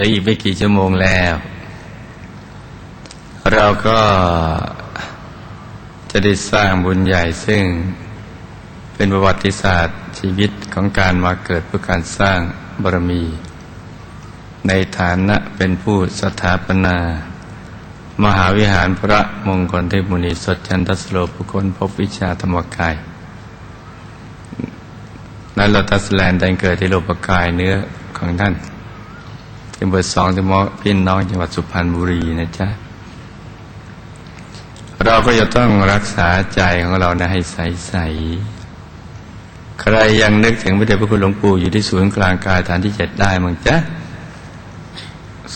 เลืออีกไม่กี่ชั่วโมงแล้ว เราก็จะได้สร้างบุญใหญ่ซึ่งเป็นประวัติศาสตร์ชีวิตของการมาเกิดเพื่อการสร้างบารมี ในฐานะเป็นผู้สถาปนา มหาวิหารพระมงคลเทพมุนีสดจันทสโลปุคลพบวิชาธรรมกายนั้นเราตัสแลนด์ได้เกิดที่โลปกายเนื้อของท่าน เป็นเบอร์สองที่มอพี่น้องจังหวัดสุพรรณบุรีนะจ๊ะ เราก็จะต้องรักษาใจของเรานะให้ใสๆใครยังนึกถึงพระเดชพระคุณหลวงปู่อยู่ที่ศูนย์กลางกายฐานที่เจ็ดได้มั้งจ๊ะ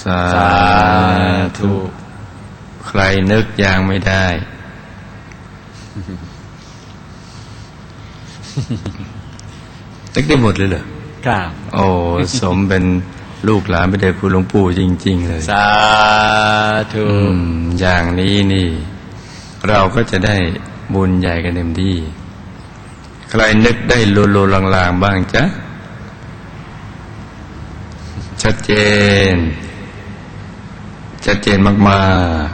สาธุ ใครนึกยังไม่ได้ นึกได้หมดเลยเหรอครับโอ้ สมเป็น ลูกหลานพระเดชคุณหลวงปู่จริง ๆ เลย สาธุอืมอย่างนี้นี่ เราก็จะได้บุญใหญ่กันเต็มที่ ใครนึกได้โลโลลางๆบ้างจ๊ะ ชัดเจน ชัดเจนมาก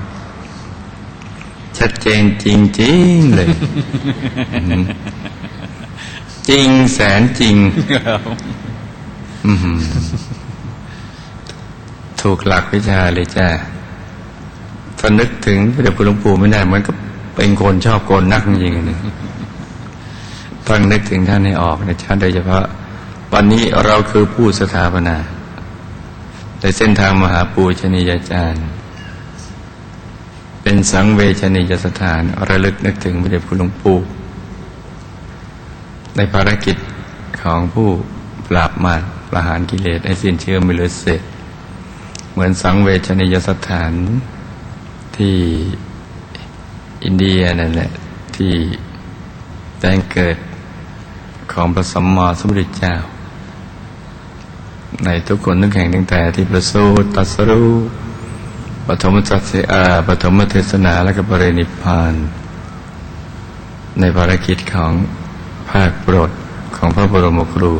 ๆ ชัดเจนจริง ๆ เลยอืมจริงแสนจริงอื้อหือ ถูกหลักวิชาเลยจ้าถ้านึกถึงพระเดชคุณหลวงปู่ไม่ได้เหมือนกับเป็นคนชอบโกนนักจริงๆเลยต้องนึกถึงท่านให้ออกนะจ๊ะโดยเฉพาะ วันนี้เราคือผู้สถาปนาในเส้นทางมหาปูชนียาจารย์ เป็นสังเวชนียสถานระลึกนึกถึงพระเดชคุณหลวงปู่ในภารกิจของผู้ปราบมารประหารกิเลสให้สิ้นเชื้อไม่เหลือเศษ เหมือนสังเวชนียสถานที่อินเดียนั่นแหละ ที่แจ้งเกิดของพระสัมมาสัมพุทธเจ้า ในทุกคนทุกแห่งตั้งแต่ที่ประสูติตัสรู้ปฐมจัตเสอาปฐมเทศนาและก็ปรินิพพานในภารกิจของภาคโปรดของพระบรมครู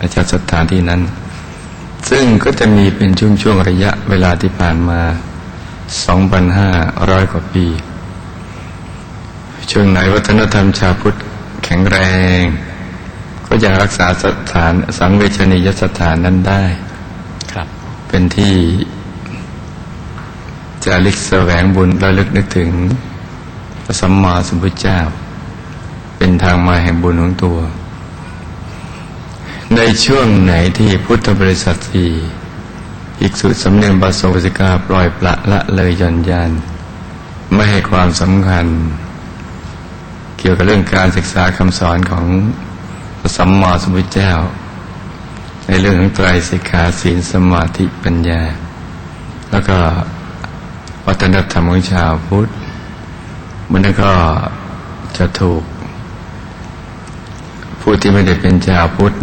อาจารย์สถานที่นั้น ซึ่งก็จะมีเป็นช่วงๆระยะเวลาที่ผ่านมา 2,500 กว่าปี ช่วงไหนวัฒนธรรมชาวพุทธแข็งแรง ก็ยังรักษาสถานสังเวชนียสถานนั้นได้ ครับ เป็นที่จะลิกแสวงบุญระลึกนึกถึงพระสัมมาสัมพุทธเจ้า เป็นทางมาแห่งบุญของตัว ในช่วงไหนที่พุทธบริษัทสี่ภิกษุสำเนียงบาสวสิกาปล่อยปละละเลยย่อนยานไม่ให้ความสำคัญ เกี่ยวกับเรื่องการศึกษาคำสอนของสัมมาสัมพุทธเจ้า ในเรื่องของไตรสิกขาศีลสมาธิปัญญา แล้วก็วัฒนธรรมของชาวพุทธมันก็จะถูก ผู้ที่ไม่ได้เป็นชาวพุทธ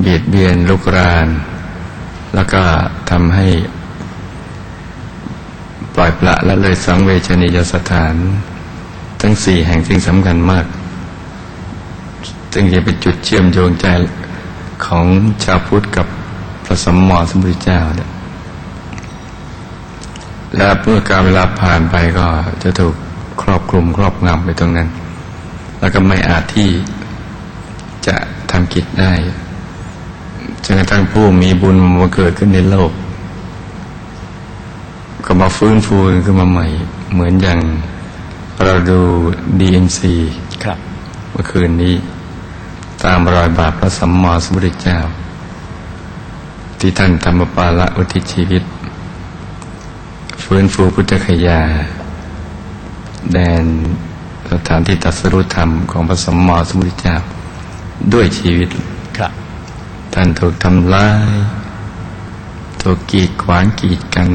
เบียดเบียนลุกราน แล้วก็ทำให้ ปล่อยปละละเลยสังเวชนียสถาน ทั้งสี่แห่งซึ่งสำคัญมาก ซึ่งจะเป็นจุดเชื่อมโยงใจของชาวพุทธกับพระสมมาสัมพุทธเจ้าเนี่ยและเมื่อการเวลาผ่านไปก็จะถูกครอบคลุมครอบงำไปตรงนั้น แล้วก็ไม่อาจที่จะทำกิจได้ จนกระทั่งผู้มีบุญมาเกิดขึ้นในโลก ก็มาฟื้นฟูขึ้นมาใหม่ เหมือนอย่างเราดู DMC ครับเมื่อคืนนี้ ตามรอยบาทพระสัมมาสัมพุทธเจ้า ที่ท่านธรรมปาละอุทิศชีวิต ฟื้นฟูพุทธคยา แดนสถานที่ตรัสรุธรรมของพระสัมมาสัมพุทธเจ้าด้วยชีวิตครับ ท่านถูกทำร้าย ถูกกีดขวางกีดกัน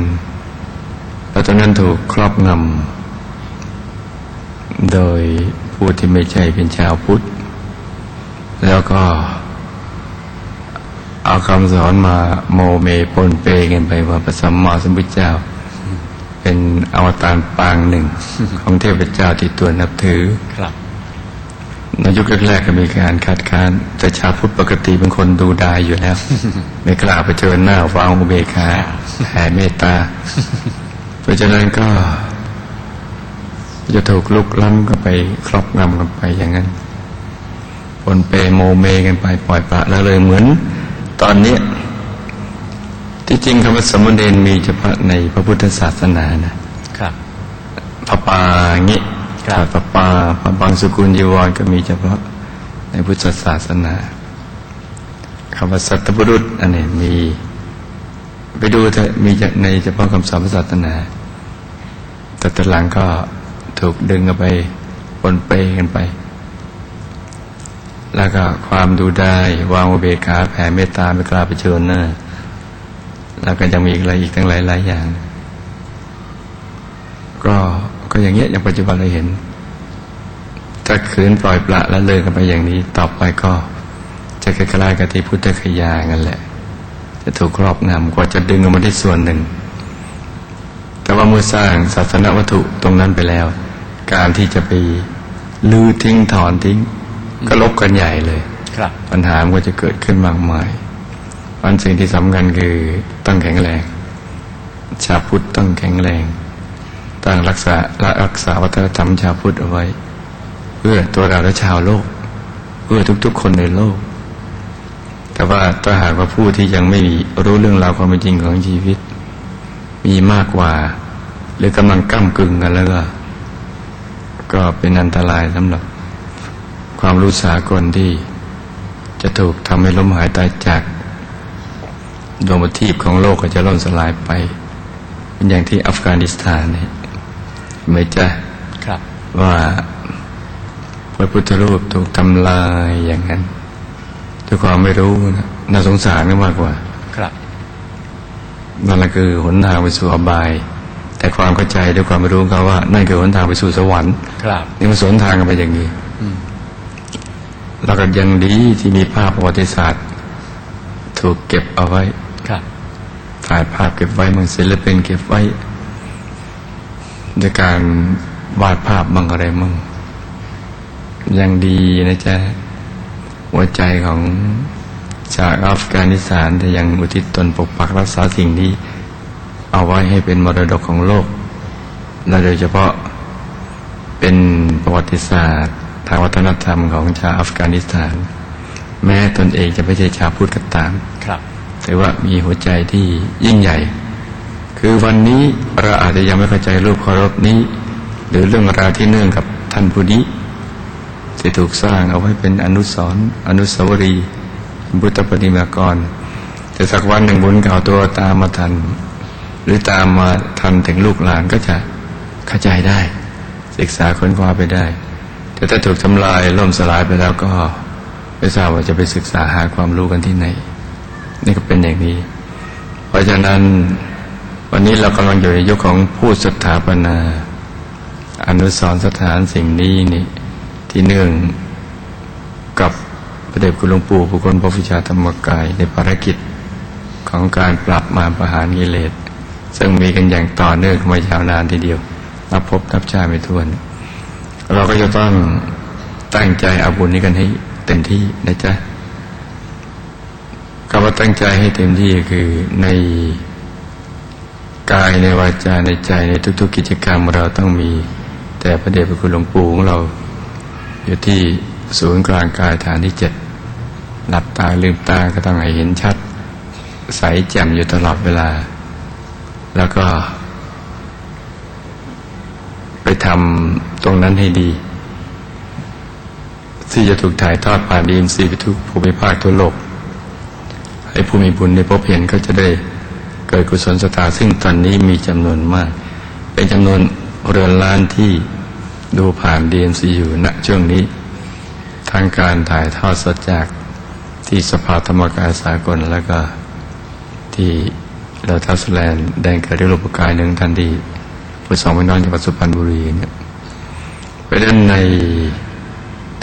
แล้วตอนนั้นถูกครอบงำ โดยผู้ที่ไม่ใช่เป็นชาวพุทธ แล้วก็เอาคำสอนมาโมเมปนเปกันไปว่าพระสัมมาสัมพุทธเจ้า เป็นอวตารปางหนึ่ง ของเทพเจ้าที่ตัวนับถือครับ ในยุคแรกๆก็มีการคัดค้าน แต่ชาวพุทธปกติเป็นคนดูดายอยู่แล้ว ไม่กล้าไปเจอหน้าวางอุเบกขาแผ่เมตตา เพราะฉะนั้นก็ จะถูกลุกล้ำกันไปครอบงำกันไปอย่างนั้นปนเปโมเมกันไปปล่อยปละแล้วเลยเหมือน ตอนเนี้ยที่จริงคำว่าสมณเณรมีเฉพาะในพระพุทธศาสนานะครับพระปาอย่างงี้ ครับพระปาพระบางสกุลยีวรก็มีเฉพาะในพุทธศาสนาคำว่าสัตบุรุษอันนี้มี ไปดูเถอะมีในเฉพาะคำสอนพระศาสนา แต่ตอนหลังก็ถูกดึงกันไปปนเปกันไป แล้วก็ความดูได้วางอุเบกขาแผ่เมตตาไม่กล้าไปเชิญหน้าแล้วก็ยังมีอีกอะไรอีกตั้งหลายหลายอย่าง ก็ ก็อย่างเงี้ยอย่างปัจจุบันเราเห็นถ้าขืนปล่อยปละและเลยกันไปอย่างนี้ ต่อไปก็จะคล้ายๆกับที่พุทธคยากันแหละ จะถูกครอบงำกว่าจะดึงออกมาได้ส่วนหนึ่ง แต่ว่าเมื่อสร้างศาสนวัตถุตรงนั้นไปแล้ว การที่จะไปลื้อทิ้งถอนทิ้ง ก็ลบกันใหญ่เลยครับปัญหามันก็จะเกิดขึ้นมากมายวันสิ่งที่สำคัญคือต้องแข็งแรง ชาวพุทธต้องแข็งแรง ต้องรักษาและรักษาวัฒนธรรมชาวพุทธเอาไว้เพื่อตัวเราและชาวโลกเพื่อทุกๆคนในโลก แต่ว่าถ้าหากว่าผู้ที่ยังไม่รู้เรื่องราวความเป็นจริงของชีวิต มีมากกว่า หรือกำลังก้ากึ่งกันแล้วก็ ก็เป็นอันตรายสำหรับความรู้สากลที่จะถูกทำให้ล้มหายตายจากดวงประทีปของโลกก็จะล่มสลายไป เป็นอย่างที่อัฟกานิสถานเนี่ย ไหม่จ๊ะครับ ว่าพระพุทธรูปถูกทำลายอย่างนั้นด้วยความไม่รู้นะน่าสงสารมากกว่า ครับนั่นแหละคือหนทางไปสู่อบาย แต่ความเข้าใจด้วยความไม่รู้ของเขาว่า นั่นคือหนทางไปสู่สวรรค์ครับนี่มันสวนทางกันไปอย่างนี้อืมแล้วก็ยังดีที่มีภาพประวัติศาสตร์ ถูกเก็บเอาไว้ครับถ่ายภาพเก็บไว้บางศิลปินเก็บไว้ ด้วยการวาดภาพบางอะไรมั่งยังดีนะจ๊ะหัวใจของชาวอัฟกานิสถานแต่ยังอุทิศตนปกปักรักษาสิ่งนี้เอาไว้ให้เป็นมรดกของโลก และโดยเฉพาะเป็นประวัติศาสตร์ทางวัฒนธรรมของชาวอัฟกานิสถาน แม้ตนเองจะไม่ใช่ชาวพุทธก็ตามครับ แต่ว่ามีหัวใจที่ยิ่งใหญ่ คือวันนี้เราอาจจะยังไม่เข้าใจรูปเคารพนี้ หรือเรื่องราวที่เนื่องกับท่านผู้นี้ที่ถูกสร้างเอาไว้เป็นอนุสรอนุสาวรีย์บุตรปฏิมากร แต่สักวันหนึ่งบุญเก่าตัวตามมาทัน หรือตามมาทันถึงลูกหลานก็จะเข้าใจได้ ศึกษาค้นคว้าไปได้ แต่ถ้าถูกทำลายล่มสลายไปแล้วก็ไม่ทราบว่าจะไปศึกษาหาความรู้กันที่ไหน นี่ก็เป็นอย่างนี้ เพราะฉะนั้น วันนี้เรากำลังอยู่ในยุคของผู้สถาปนา อนุสรณสถานสิ่งนี้นี่ที่เนื่องกับพระเดชคุณหลวงปู่ผู้คนพระวิชาธรรมกายในภารกิจของการปรับมาประหารกิเลส ซึ่งมีกันอย่างต่อเนื่องมายาวนานทีเดียว นับพบนับชาไม่ถ้วน เราก็จะต้องตั้งใจเอาบุญนี้กันให้เต็มที่นะจ๊ะคำว่าตั้งใจให้เต็มที่คือใน กายในวาจาในใจในทุก ๆ กิจกรรมเราต้องมี แต่พระเดชพระคุณหลวงปู่ของเรา อยู่ที่ศูนย์กลางกายฐานที่เจ็ดหลับตาลืมตาก็ต้องให้เห็นชัด ใสแจ่มอยู่ตลอดเวลา แล้วก็ ไปทำตรงนั้นให้ดี ที่จะถูกถ่ายทอดผ่านดีมซีไปทุกภูมิภาคทั่วโลกให้ผู้มีบุญได้พบเห็นก็จะได้ เกิดกุศลสตาซึ่งตอนนี้มีจำนวนมาก เป็นจำนวนเรือนล้านที่ดูผ่าน DMC อยู่ณช่วงนี้ ทางการถ่ายทอดสดจากที่สภาธรรมกายสากลแล้วก็ที่เราทัสแลนด์แดนเกิดด้วยรูปกายหนึ่งทันทีพุทธสองพี่น้องจังหวัดสุพรรณบุรีเนี่ยเพราะนั้นใน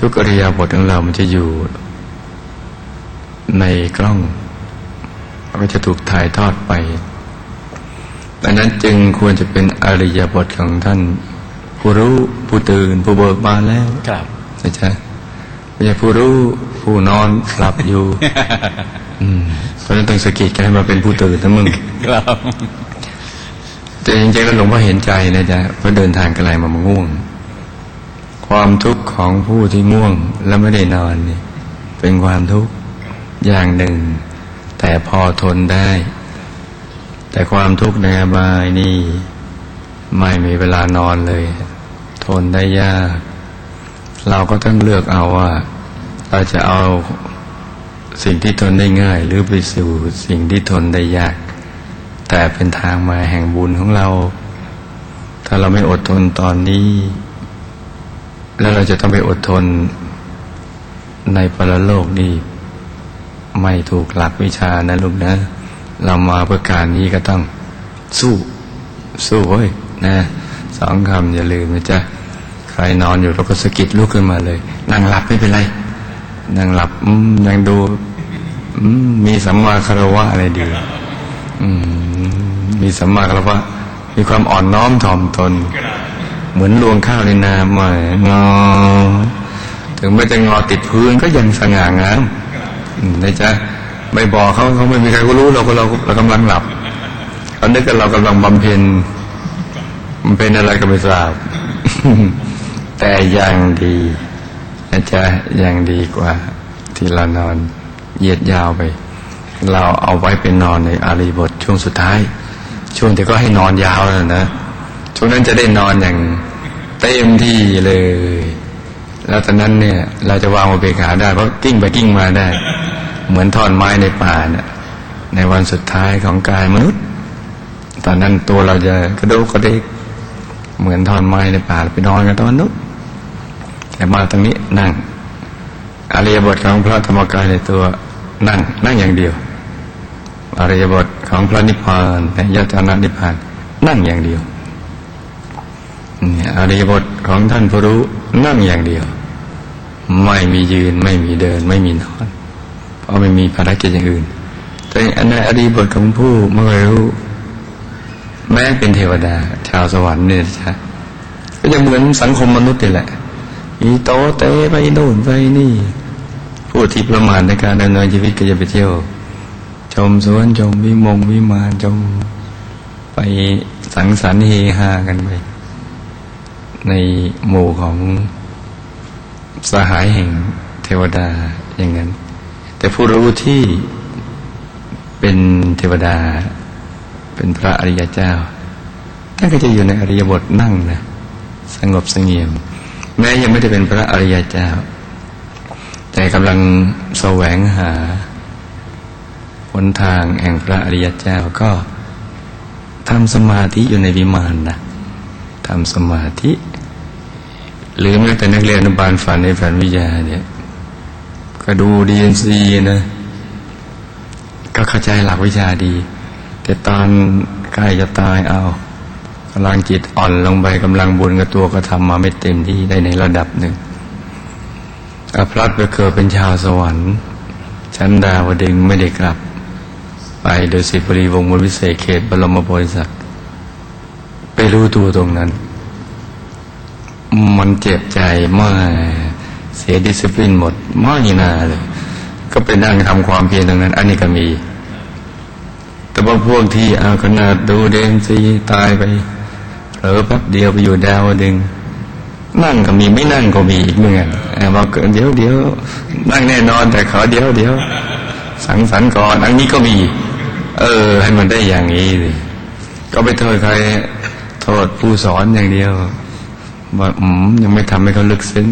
ทุกอริยาบทของเรามันจะอยู่ในกล้อง ก็จะถูกถ่ายทอดไปดังนั้นจึงควรจะเป็นอริยบทของท่าน ผู้รู้ผู้ตื่นผู้เบิกบานแล้วครับนะจ๊ะไม่ใช่ผู้รู้ผู้นอนหลับอยู่อืมเพราะฉะนั้นต้องสะกิดกันให้มาเป็นผู้ตื่นนะมึงครับแต่จริงๆแล้วหลวงพ่อเห็นใจนะจ๊ะเพราะเดินทางไกลมามาง่วง ความทุกข์ของผู้ที่ง่วงและไม่ได้นอนนี่เป็นความทุกข์อย่างหนึ่ง แต่พอทนได้ แต่ความทุกข์ในอบายนี่ ไม่มีเวลานอนเลย ทนได้ยาก เราก็ต้องเลือกเอาว่า เราจะเอาสิ่งที่ทนได้ง่าย หรือไปสู่สิ่งที่ทนได้ยาก แต่เป็นทางมาแห่งบุญของเรา ถ้าเราไม่อดทนตอนนี้ แล้วเราจะต้องไปอดทนในปรโลกนี่ ไม่ถูกหลักวิชานะลูกนะ เรามาเพื่อการนี้ก็ต้องสู้ สู้เว้ยนะสองคำอย่าลืมนะจ๊ะใครนอนอยู่เราก็สะกิดลุกขึ้นมาเลย นั่งหลับไม่เป็นไร นั่งหลับยังดูมีสัมมาคารวะอะไรดีมีสัมมาคารวะ มีความอ่อนน้อมถ่อมตน เหมือนรวงข้าวในนาหมายงอถึงไม่จะงอติดพื้นก็ยังสง่างาม นะจ๊ะไม่บอกเขาเขาไม่มีใครก็รู้เราก็เราเรากำลังหลับเขานึกว่าเรากำลังบำเพ็ญบำเพ็ญอะไรก็ไม่ทราบ แต่ยังดีนะจ๊ะยังดีกว่า ที่เรานอนเหยียดยาวไป เราเอาไว้เป็นนอนในอารีบทช่วงสุดท้าย ช่วงที่ก็ให้นอนยาวแล้วนะช่วงนั้นจะได้นอนอย่างเต็มที่เลย แล้วตอนนั้นเนี่ย เราจะวางอุเบกขาได้เพราะกิ้งไปกิ้งมาได้ เหมือนท่อนไม้ในป่าน่ะในวันสุดท้ายของกายมนุษย์ ตอนนั้นตัวเราจะกระโดดกระเดกเหมือนท่อนไม้ในป่าไปนอนกันตอนนู้นแต่มาตรงนี้นั่งอริยบทของพระธรรมกายในตัวนั่ง นั่งอย่างเดียวอริยบทของพระนิพพานในยตนานิพพาน นั่งอย่างเดียวเนี่ยอริยบทของท่านผู้รู้นั่งอย่างเดียว ไม่มียืน ไม่มีเดิน ไม่มีนอน เพราะไม่มีภารกิจอย่างอื่น แต่อันในอริบทของผู้ไม่รู้ แม้เป็นเทวดา ชาวสวรรค์เนี่ยนะก็จะเหมือนสังคมมนุษย์นี่แหละอีโตเตไปโน่นไปนี่ ผู้ที่ประมาทในการดำเนินชีวิตก็จะไปเที่ยว ชมสวนชมวิมงวิมานชมไปสังสรรค์เฮฮากันไปในหมู่ของ สหายแห่งเทวดาอย่างนั้น แต่ผู้รู้ที่เป็นเทวดา เป็นพระอริยเจ้าท่านก็จะอยู่ในอริยบทนั่งนะสงบสงี่ยม แม้ยังไม่ได้เป็นพระอริยเจ้า แต่กำลังแสวงหาหนทางแห่งพระอริยเจ้าก็ทำสมาธิอยู่ในวิมานนะทำสมาธิ หรือแม้แต่นักเรียนอนุบาลฝันในฝันวิทยาเนี่ย ก็ดูดีเอ็นซีนะ ก็เข้าใจหลักวิชาดี แต่ตอนใกล้จะตายเอากำลังจิตอ่อนลงไปกำลังบุญกับตัวก็ทำมาไม่เต็มที่ได้ในระดับหนึ่งอพลัดไปเกิดเป็นชาวสวรรค์ชั้นดาวดึงไม่ได้กลับ ไปโดยสิบรีวงศ์บนวิเศษเขตบรมโพธิสัตว์ไปรู้ตัวตรงนั้น มันเจ็บใจมากเสียดิสซิปลินหมดไม่น่าเลยก็ไปนั่งทำความเพียรตรงนั้น อันนี้ก็มี แต่บางพวกที่เอาขนาดดูเดนซีตายไปเผลอแป๊บเดียวไปอยู่ดาวดึง นั่งก็มีไม่นั่งก็มีอีกเหมือนกันบอกเกินเดี๋ยวเดี๋ยวนั่งแน่นอน แต่ขอเดี๋ยวเดี๋ยวสังสรรค์ก่อนอันนี้ก็มี เออ ให้มันได้อย่างนี้สิก็ไปโทษใครโทษผู้สอนอย่างเดียว ว่าอืมยังไม่ทำให้เขาลึกซึ้ง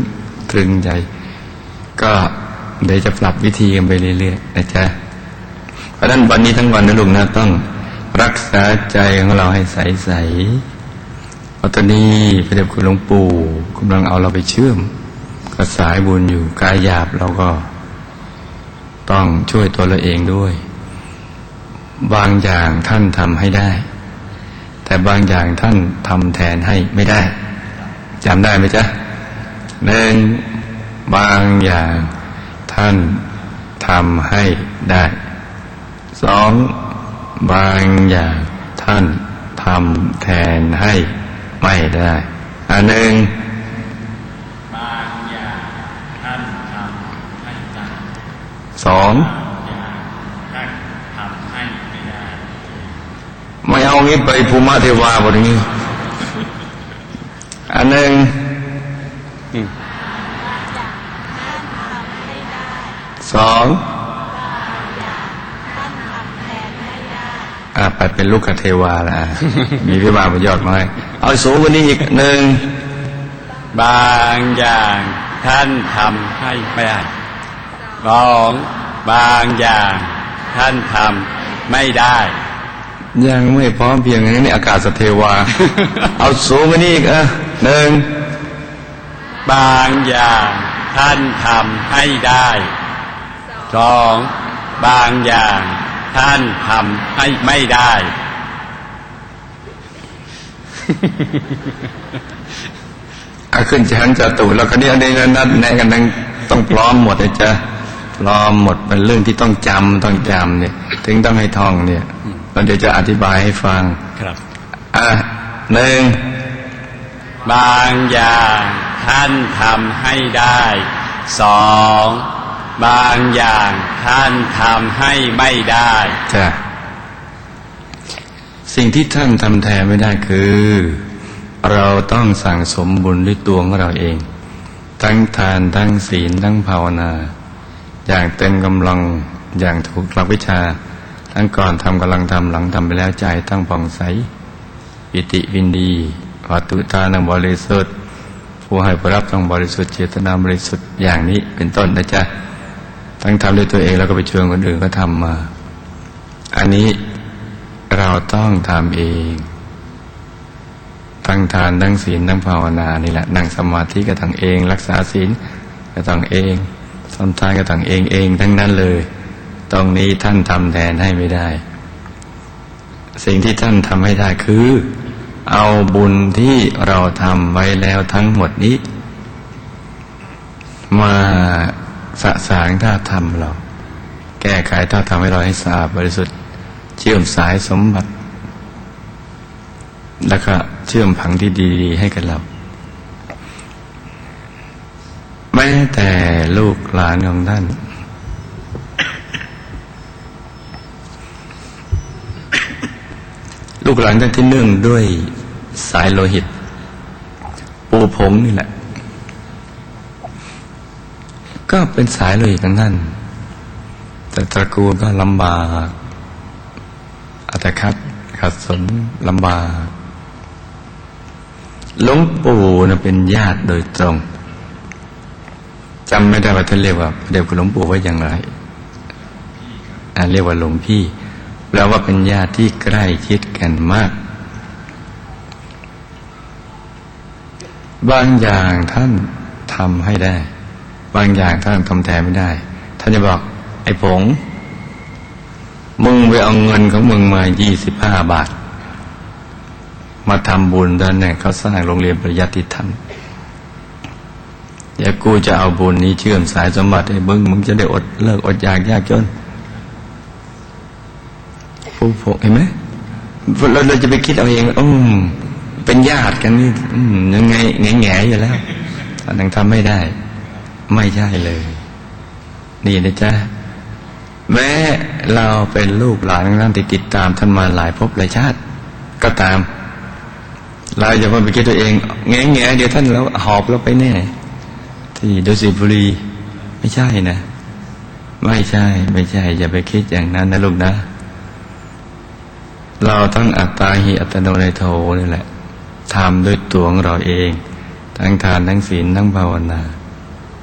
ตรึงใจ ก็เดี๋ยวจะปรับวิธีกันไปเรื่อยๆนะจ๊ะเพราะฉะนั้นวันนี้ทั้งวันนะลุงนะต้องรักษาใจของเราให้ใสๆเพราะตอนนี้พระเดชคุณหลวงปู่กำลังเอาเราไปเชื่อมกับสายบุญอยู่กายหยาบเราก็ ต้องช่วยตัวเราเองด้วย บางอย่างท่านทำให้ได้ แต่บางอย่างท่านทำแทนให้ไม่ได้ จำได้ไหมจ๊ะหนึ่งบางอย่างท่านทำให้ได้สองบางอย่างท่านทำแทนให้ไม่ได้อันหนึ่งบางอย่างท่านทำองไม่เอางี้ไปภูมิเทวาบทนี้ อันหนึ่งสองอ่าไปเป็นลูกคเทวาละอะมีพิบาลมายอดไม้เอาสูงกว่านี้อีกหนึ่ง บางอย่างท่านทำให้ไม่ได้สองบางอย่างท่านทำไม่ได้ ยังไม่พร้อมเพียงนี้นี่อากาศสเทวา เอาสูงกว่านี้อีกอะ หนึ่งบางอย่างท่านทำให้ได้สองบางอย่างท่านทำให้ไม่ได้ อาขึ้นชั้นจตุแล้วก็เนี่ยในนั้นในกันทั้งต้องพร้อมหมดเลยจ้ะพร้อมหมดเป็นเรื่องที่ต้องจำต้องจำเนี่ย ถึงต้องให้ท่องเนี่ยแล้วเดี๋ยวจะอธิบายให้ฟังครับ อะหนึ่ง บางอย่างท่านทำให้ได้สองบางอย่างท่านทำให้ไม่ได้จ้ะสิ่งที่ท่านทำแทนไม่ได้คือ เราต้องสั่งสมบุญด้วยตัวของเราเอง ทั้งทานทั้งศีลทั้งภาวนา อย่างเต็มกำลังอย่างถูกหลักวิชา ทั้งก่อนทำกำลังทำหลังทำไปแล้วใจตั้งผ่องใสปิติวินดี วัตุทานังบริสุทธิ์ ผู้ให้ผู้รับต้องบริสุทธิ์เจตนาบริสุทธิ์อย่างนี้เป็นต้นนะจ๊ะทั้งทำด้วยตัวเองแล้วก็ไปชวนคนอื่นก็ทำมา อันนี้เราต้องทำเองทั้งทานทั้งศีลทั้งภาวนานี่แหละนั่งสมาธิก็ต้งเอง รักษาศีลก็ต้งเองทำทานก็ต้งเองเองทั้งนั้นเลย ตรงนี้ท่านทำแทนให้ไม่ได้ สิ่งที่ท่านทำให้ได้คือ เอาบุญที่เราทำไว้แล้วทั้งหมดนี้ มาสะสางท่าทำเรา แก้ไขท่าทำให้เราให้สะอาดบริสุทธิ์ เชื่อมสายสมบัติ แล้วก็เชื่อมผังที่ดีๆให้กับเราแม้แต่ลูกหลานของท่านลูกหลานท่านที่เนื่องด้วย สายโลหิต ปูผงนี่แหละ ก็เป็นสายโลหิตของท่านแต่ตระกูลก็ลำบากอัตคัดขัดสนลำบากหลวงปู่นะเป็นญาติโดยตรงจำไม่ได้ว่าท่านเรียกว่าเดี๋ยวคุณหลวงปู่ว่าอย่างไรอ่าเรียกว่าหลวงพี่แปลว่าเป็นญาติที่ใกล้ชิดกันมาก บางอย่างท่านทำให้ได้ บางอย่างท่านทำแทนไม่ได้ ท่านจะบอก ไอ้ผง มึงไปเอาเงินของมึงมายี่สิบห้าบาท มาทำบุญด้านเนี่ยเขาสร้างโรงเรียนปริยัติธรรมเดี๋ยวกูจะเอาบุญนี้เชื่อมสายสมบัติให้มึงมึงจะได้อดเลิกอดอยากยากจนผู้พกเห็นไหมเราเราจะไปคิดเอาเองอืม เป็นญาติกันนี่ยังไงแง่แง่ๆอยู่แล้วอันนั้นทำไม่ได้ ไม่ใช่เลย นี่นะจ๊ะแม้เราเป็นลูกหลานของท่านที่ติดตามท่านมาหลายภพหลายชาติ ก็ตาม เราอย่าไปคิดตัวเอง แง่แง่ๆเดี๋ยวท่านเราหอบเราไปแน่ ที่ดุสิตบุรีไม่ใช่นะ ไม่ใช่ ไม่ใช่ อย่าไปคิดอย่างนั้นนะลูกนะ เราต้องอัตตาหิอัตโนในโทนี่แหละ ทำด้วยตัวของเราเอง ทั้งทานทั้งศีลทั้งภาวนา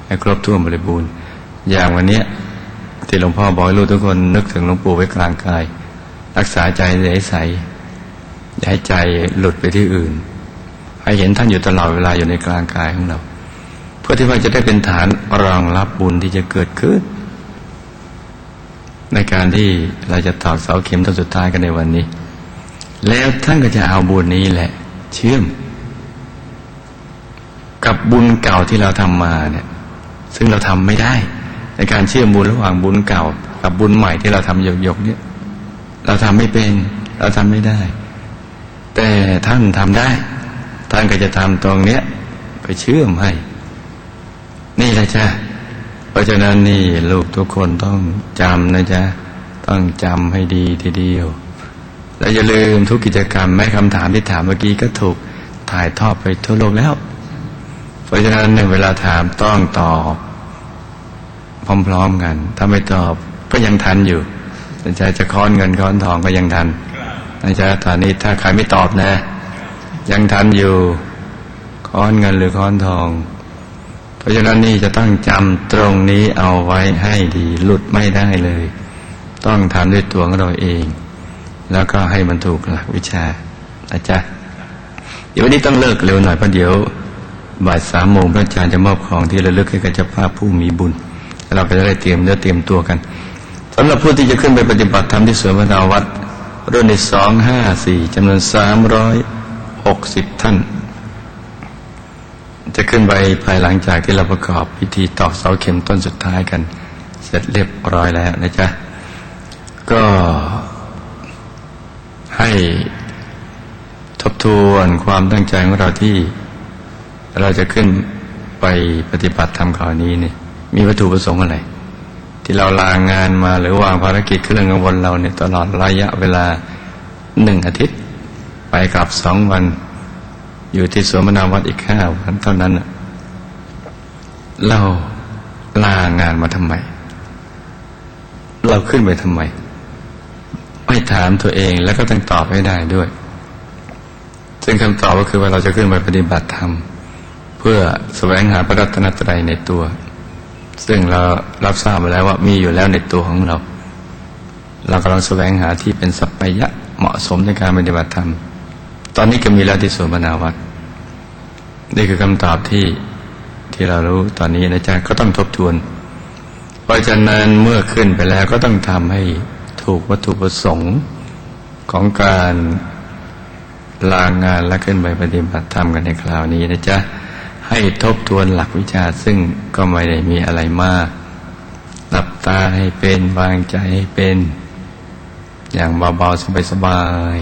ให้ครบถ้วนบริบูรณ์ อย่างวันนี้ที่หลวงพ่อบอกให้ลูกทุกคนนึกถึงหลวงปู่ไว้กลางกาย รักษาใจใสๆอย่าให้ใจหลุดไปที่อื่น ให้เห็นท่านอยู่ตลอดเวลาอยู่ในกลางกายของเรา เพื่อที่ว่าจะได้เป็นฐานรองรับบุญที่จะเกิดขึ้น ในการที่เราจะตอกเสาเข็มต้นสุดท้ายกันในวันนี้ แล้วท่านก็จะเอาบุญนี้แหละ เชื่อม กับบุญเก่าที่เราทำมาเนี่ยซึ่งเราทำไม่ได้ ในการเชื่อมบุญระหว่างบุญเก่า กับบุญใหม่ที่เราทำหยกๆเนี่ย เราทำไม่เป็น เราทำไม่ได้ แต่ท่านทำได้ ท่านก็จะทำตรงเนี้ยไปเชื่อมให้ นี่แหละจ้ะเพราะฉะนั้นนี่ลูกทุกคนต้องจำนะจ๊ะ ต้องจำให้ดีทีเดียว และอย่าลืมทุกกิจกรรมแม้คำถามที่ถามเมื่อกี้ก็ถูกถ่ายทอดไปทั่วโลกแล้ว เพราะฉะนั้นในเวลาถามต้องตอบ พร้อมๆกัน ถ้าไม่ตอบก็ยังทันอยู่นะจ๊ะจะค้อนเงินค้อนทองก็ยังทันนะจ๊ะตอนนี้ถ้าใครไม่ตอบนะ ยังทันอยู่ค้อนเงินหรือค้อนทอง เพราะฉะนั้นนี่จะต้องจำตรงนี้เอาไว้ให้ดีหลุดไม่ได้เลย ต้องทำด้วยตัวของเราเอง แล้วก็ให้มันถูกหลักวิชานะจ๊ะเดี๋ยววันนี้ต้องเลิกเร็วหน่อยเพราะเดี๋ยวบ่ายสามโมงพระอาจารย์จะมอบของที่ระลึกให้กับเจ้าภาพผู้มีบุญ เราก็จะได้เตรียมเนื้อเตรียมตัวกันสำหรับผู้ที่จะขึ้นไปปฏิบัติธรรมที่สวนพระนาววัดรุ่นที่สองห้าสี่จำนวนสามร้อยหกสิบท่าน จะขึ้นไปภายหลังจากที่เราประกอบพิธีตอกเสาเข็มต้นสุดท้ายกัน เสร็จเรียบร้อยแล้วนะจ๊ะ ก็ ให้ทบทวนความตั้งใจของเราที่ เราจะขึ้นไปปฏิบัติธรรมคราวนี้เนี่ยมีวัตถุประสงค์อะไร ที่เราลางานมาหรือวางภารกิจเครื่องกังวลเราเนี่ยตลอดระยะเวลาหนึ่งอาทิตย์ ไปกลับสองวัน อยู่ที่สวนมนาวัดอีกห้าวันเท่านั้นเราลางานมาทำไม เราขึ้นไปทำไม ไม่ถามตัวเองแล้วก็ต้องตอบให้ได้ด้วย ซึ่งคำตอบก็คือว่าเราจะขึ้นไปปฏิบัติธรรม เพื่อแสวงหาพระรัตนตรัยในตัว ซึ่งเรารับทราบมาแล้วว่ามีอยู่แล้วในตัวของเรา เรากำลังแสวงหาที่เป็นสัพพยะเหมาะสมในการปฏิบัติธรรม ตอนนี้ก็มีแล้วที่สวนมนาวัดนี่คือคำตอบที่ที่เรารู้ตอนนี้นะจ๊ะก็ต้องทบทวน เพราะฉะนั้นเมื่อขึ้นไปแล้วก็ต้องทำให้ ถูกวัตถุประสงค์ของการลางงานและขึ้นไปปฏิบัติธรรมกันในคราวนี้นะจ๊ะ ให้ทบทวนหลักวิชาซึ่งก็ไม่ได้มีอะไรมาก หลับตาให้เป็นวางใจให้เป็น อย่างเบาๆสบาย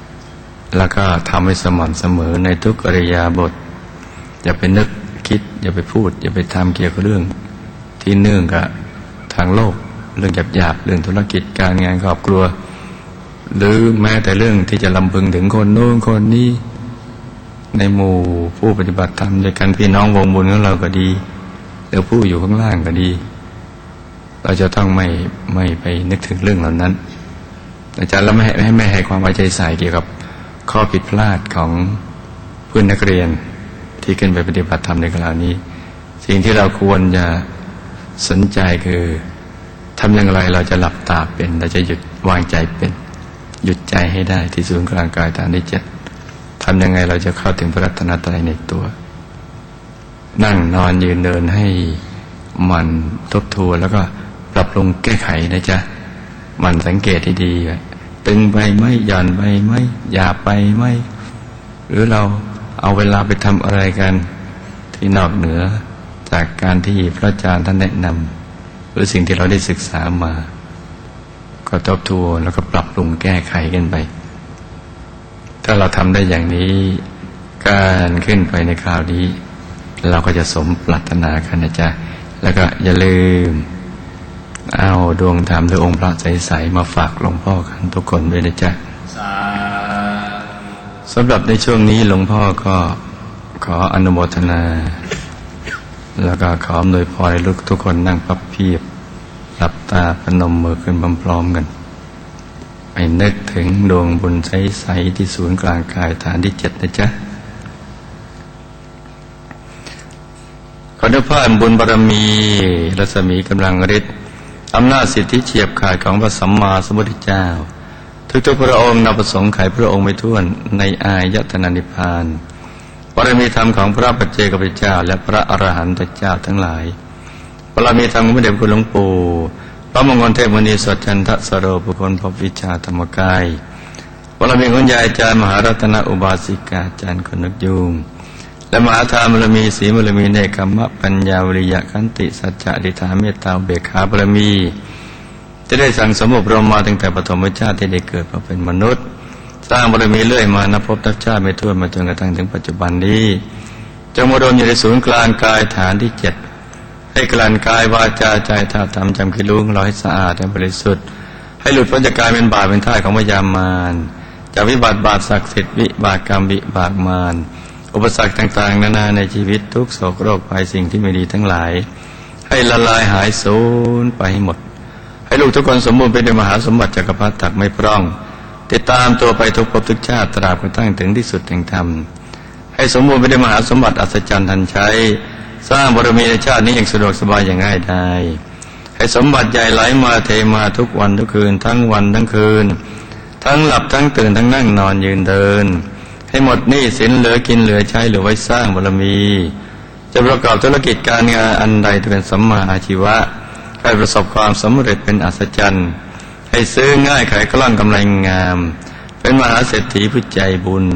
ๆแล้วก็ทำให้สม่ำเสมอในทุกอริยาบท อย่าไปนึกคิด อย่าไปพูด อย่าไปทำเกี่ยวกับเรื่อง ที่เนื่องกับทางโลก เรื่องหยาบๆเรื่องธุรกิจการงานครอบครัว หรือแม้แต่เรื่องที่จะลำพึงถึงคนโน้นคนนี้ ในหมู่ผู้ปฏิบัติธรรมด้วยกันพี่น้องวงบุญของเราก็ดีหรือผู้อยู่ข้างล่างก็ดี เราจะต้องไม่ไม่ไปนึกถึงเรื่องเหล่านั้น อาจารย์แล้วไม่ให้ไม่ให้ความไว้ใจใส่เกี่ยวกับข้อผิดพลาดของเพื่อนนักเรียนที่ขึ้นไปปฏิบัติธรรมในคราวนี้ สิ่งที่เราควรจะสนใจคือ ทำอย่างไรเราจะหลับตาเป็น เราจะหยุดวางใจเป็น หยุดใจให้ได้ที่ศูนย์กลางกายฐานที่เจ็ดทำยังไงเราจะเข้าถึงพระรัตนตรัยในตัว นั่งนอนยืนเดินให้มันทบทวนแล้วก็ปรับปรุงแก้ไขนะจ๊ะมันสังเกตที่ดีไว้ตึงไปไหมหย่อนไปไหมหยาบไปไหมหรือเราเอาเวลาไปทำอะไรกันที่นอกเหนือจากการที่พระอาจารย์ท่านแนะนำ รือสิ่งที่เราได้ศึกษามา ก็ทบทวนแล้วก็ปรับปรุงแก้ไขกันไป ถ้าเราทำได้อย่างนี้ การขึ้นไปในคราวนี้ เราก็จะสมปรารถนากันนะจ๊ะ แล้วก็อย่าลืม เอาดวงธรรมหรือองค์พระใสๆมาฝากหลวงพ่อกันทุกคนด้วยนะจ๊ะสำหรับในช่วงนี้หลวงพ่อก็ขออนุโมทนา แล้วก็ขออำนวยพรให้ลูกทุกคนนั่งพับเพียบ หลับตาพนมมือขึ้นพร้อมๆกัน ไปนึกถึงดวงบุญใสๆที่ศูนย์กลางกายฐานที่เจ็ดนะจ๊ะขอด้วยพบุญบารมีรัศมีกำลังฤทธิ์อำนาจสิทธิเฉียบขาดของพระสัมมาสัมพุทธเจ้า ทุกๆพระองค์นับประสงค์ไขพระองค์ไม่ท้วนในอายตนะนิพานบารมีธรรมของพระปัจเจกพุทธเจ้า และพระอรหันตเจ้าทั้งหลาย รมีธรรมของพระเดชพระคุณหลวงปู่พระมงคลเทพมุนีสดจันทสโรปุคลพบวิชาธรรมกายบารมีของยายอาจารย์มหารัตนอุบาสิกาอาจารย์คนนึกยุงและมหาทานบารมีสีบารมีเนกขมะปัญญาวิริยะขันติสัจจะอธิษฐาเมตตาเบกขาบารมี จะได้สั่งสมบรมมาตั้งแต่ปฐมชาติที่ได้เกิดมาเป็นมนุษย์ สร้างบารมีเรื่อยมานับพบทับชาติไม่ถ้วนมาจนกระทั่งถึงปัจจุบันนี้จงมาดมอยู่ในศูนย์กลางกายฐานที่เจ็ด ให้กลั่นกายวาจาใจท่าทำจำคิดรู้ของเราให้สะอาดและบริสุทธิ์ ให้หลุดพ้นจากกายเป็นบาปเป็นท่าของพยามารจากวิบัติบาปศักดิ์สิทธิ์วิบากกรรมวิบากมารอุปสรรคต่างๆ นานาในชีวิตทุกโศกโรคภัยสิ่งที่ไม่ดีทั้งหลาย ให้ละลายหายสูญไปให้หมด ให้ลูกทุกคนสมบูรณ์เป็นมหาสมบัติจักรพรรดิตักไม่พร่อง ติดตามตัวไปทุกภพทุกชาติตราบกระทั่งถึงที่สุดแห่งธรรมให้สมบูรณ์ไปด้วยมหาสมบัติอัศจรรย์ทันใช้ สร้างบารมีในชาตินี้อย่างสะดวกสบายอย่างง่ายดายให้สมบัติใหญ่ไหลมาเทมาทุกวันทุกคืน ทั้งวันทั้งคืน ทั้งหลับทั้งตื่นทั้งนั่งนอนยืนเดิน ให้หมดหนี้สินเหลือกินเหลือใช้เหลือไว้สร้างบารมี จะประกอบธุรกิจการงานอันใดที่เป็นสัมมาอาชีวะให้ประสบความสำเร็จเป็นอัศจรรย์ให้ซื้อง่ายขายกล้องกำไรงาม เป็นมหาเศรษฐีผู้ใจบุญ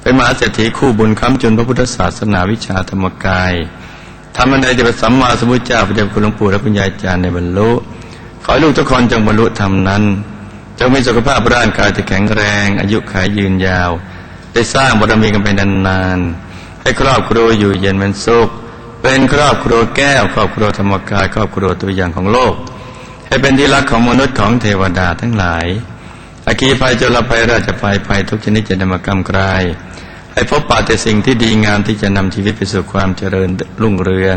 เป็นมหาเศรษฐีคู่บุญค้ำจุนพระพุทธศาสนาวิชาธรรมกาย ทำอันใดจะเป็นสัมมาสัมพุทธเจ้าพระเจ้าคุณหลวงปู่และคุณยายจารย์ในบรรลุ ขอให้ลูกทุกคนจงบรรลุธรรมนั้นจงมีสุขภาพร่างกายที่แข็งแรง อายุขายยืนยาว ได้สร้างบารมีกันไปนานๆให้ครอบครัวอยู่เย็นเป็นสุขเป็นครอบครัวแก้ว ครอบครัวธรรมกายครอบครัวตัวอย่างของโลก ให้เป็นที่รักของมนุษย์ของเทวดาทั้งหลายอาคีภัยจลภัยราชภัยภัยทุกชนิดจะนำมากำกลาย ให้พบปะแต่สิ่งที่ดีงามที่จะนำชีวิตไปสู่ความเจริญรุ่งเรือง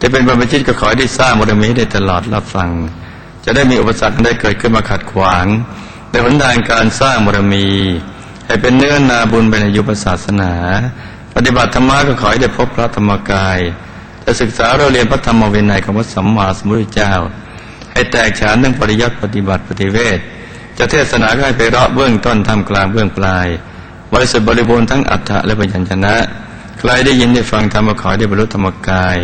จะเป็นบรรพชิตก็ขอให้ได้สร้างบารมีได้ตลอดรับฟัง จะได้มีอุปสรรคได้เกิดขึ้นมาขัดขวางในหนทางการสร้างบารมี ให้เป็นเนื้อนาบุญเป็นยุปศาสนา ปฏิบัติธรรมะก็ขอให้ได้พบพระธรรมกายจะศึกษาเราเรียนพระธรรมวินัยของพระสัมมาสัมพุทธเจ้า ให้แตกฉานทั้งปริยัติปฏิบัติปฏิเวทจะเทศนาก็ให้ไปเราะเบื้องต้นทำกลางเบื้องปลาย บริสุทธิ์บริบูรณ์ทั้งอัฏฐะและปัญญชนะ ใครได้ยินได้ฟังธรรมขอได้บรรลุธรรมกาย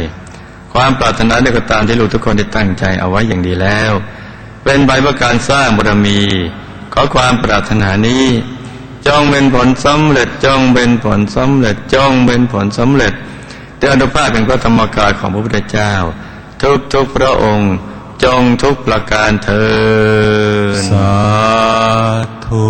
ความปรารถนาใดก็ตามที่ลูกทุกคนได้ตั้งใจเอาไว้อย่างดีแล้ว เป็นใบประการสร้างบารมี ขอความปรารถนานี้จงเป็นผลสำเร็จจงเป็นผลสำเร็จจงเป็นผลสำเร็จเดอนุภาพเป็นพระธรรมกายของพระพุทธเจ้า ทุกทุกพระองค์จงทุกประการเถิดสาธุ